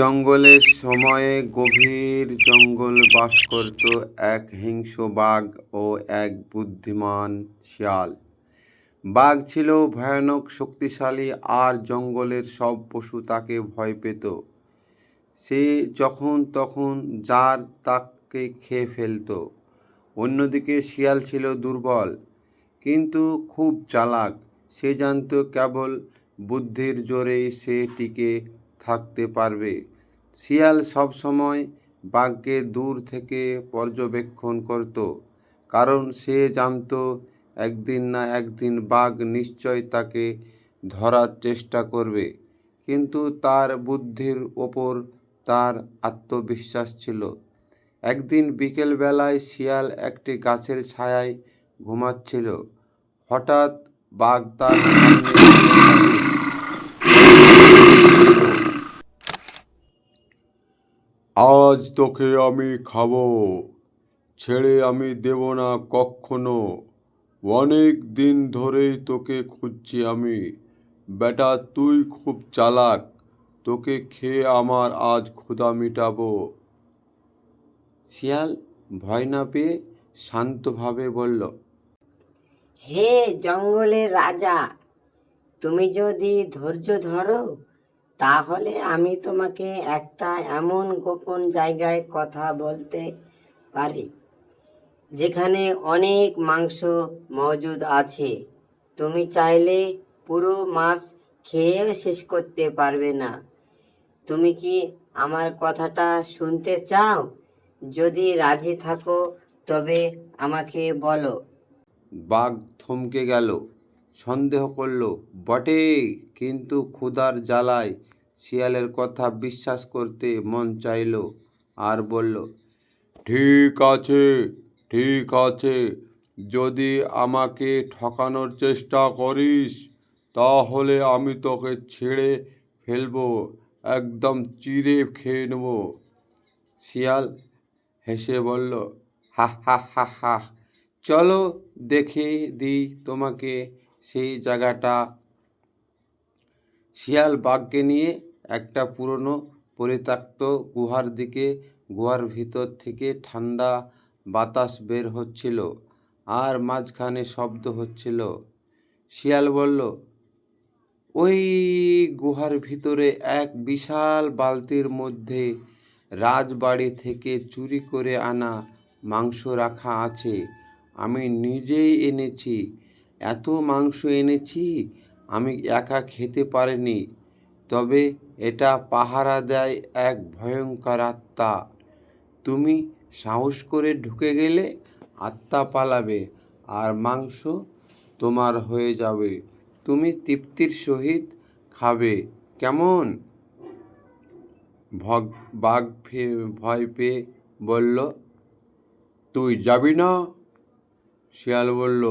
জঙ্গলের সময়ে গভীর জঙ্গল বাস করত এক হিংস্র বাঘ ও এক বুদ্ধিমান শিয়াল। বাঘ ছিল ভয়ানক শক্তিশালী আর জঙ্গলের সব পশু তাকে ভয় পেত। সে যখন তখন যার তাকে খেয়ে ফেলতো। অন্যদিকে শিয়াল ছিল দুর্বল, কিন্তু খুব চালাক। সে জানত কেবল বুদ্ধির জোরেই সে টিকে থাকতে পারবে। শিয়াল সবসময় বাঘকে দূর থেকে পর্যবেক্ষণ করত, কারণ সে জানতো একদিন না একদিন বাঘ নিশ্চয় তাকে ধরার চেষ্টা করবে। কিন্তু তার বুদ্ধির ওপর তার আত্মবিশ্বাস ছিল। একদিন বিকেলবেলায় শিয়াল একটি গাছের ছায়ায় ঘুমাচ্ছিল। হঠাৎ বাঘ তার সামনে আজ তোকে আমি খাব, ছেড়ে আমি দেব না কখনো। অনেক দিন ধরেই তোকে খুঁজছি আমি। বেটা, তুই খুব চালাক, তোকে খেয়ে আমার আজ ক্ষুধা মিটাবো। শিয়াল ভয় না পেয়ে শান্তভাবে বলল, হে জঙ্গলের রাজা, তুমি যদি ধৈর্য ধরো তাহলে আমি তোমাকে একটা এমন গোপন জায়গায় কথা বলতে পারি, যেখানে অনেক মাংস মজুদ আছে। তুমি চাইলে পুরো মাছ খেয়ে শেষ করতে পারবে না। তুমি কি আমার কথাটা শুনতে চাও? যদি রাজি থাকো, তবে আমাকে বলো। বাঘ থমকে গেল। সন্দেহ করল, বটে, কিন্তু ক্ষুধার জ্বালায় শিয়ালের কথা বিশ্বাস করতে মন চাইল। আর বলল, ঠিক আছে ঠিক আছে, যদি আমাকে ঠকানোর চেষ্টা করিস, তাহলে আমি তোকে ছেড়ে ফেলব, একদম চিড়ে খেয়ে নেব। শিয়াল হেসে বলল, হা হা হা হা, চলো দেখে দিই তোমাকে সেই জায়গাটা শিয়াল বাঘকে নিয়ে একটা পুরনো পরিত্যক্ত গুহার দিকে, গুহার ভিতর থেকে ঠান্ডা বাতাস বের হচ্ছিল আর মাঝখানে শব্দ হচ্ছিল। শিয়াল বলল, ওই গুহার ভিতরে এক বিশাল বালতির মধ্যে রাজবাড়ি থেকে চুরি করে আনা মাংস রাখা আছে। আমি নিজেই এনেছি। এত মাংস এনেছি, আমি একা খেতে পারিনি। তবে এটা পাহারা দেয় এক ভয়ঙ্কর আত্মা। তুমি সাহস করে ঢুকে গেলে আত্মা পালাবে আর মাংস তোমার হয়ে যাবে। তুমি তৃপ্তির সহিত খাবে। কেমন? ভগ, বাঘ ভয় পেয়ে বলল, তুই যাবি না? শিয়াল বলল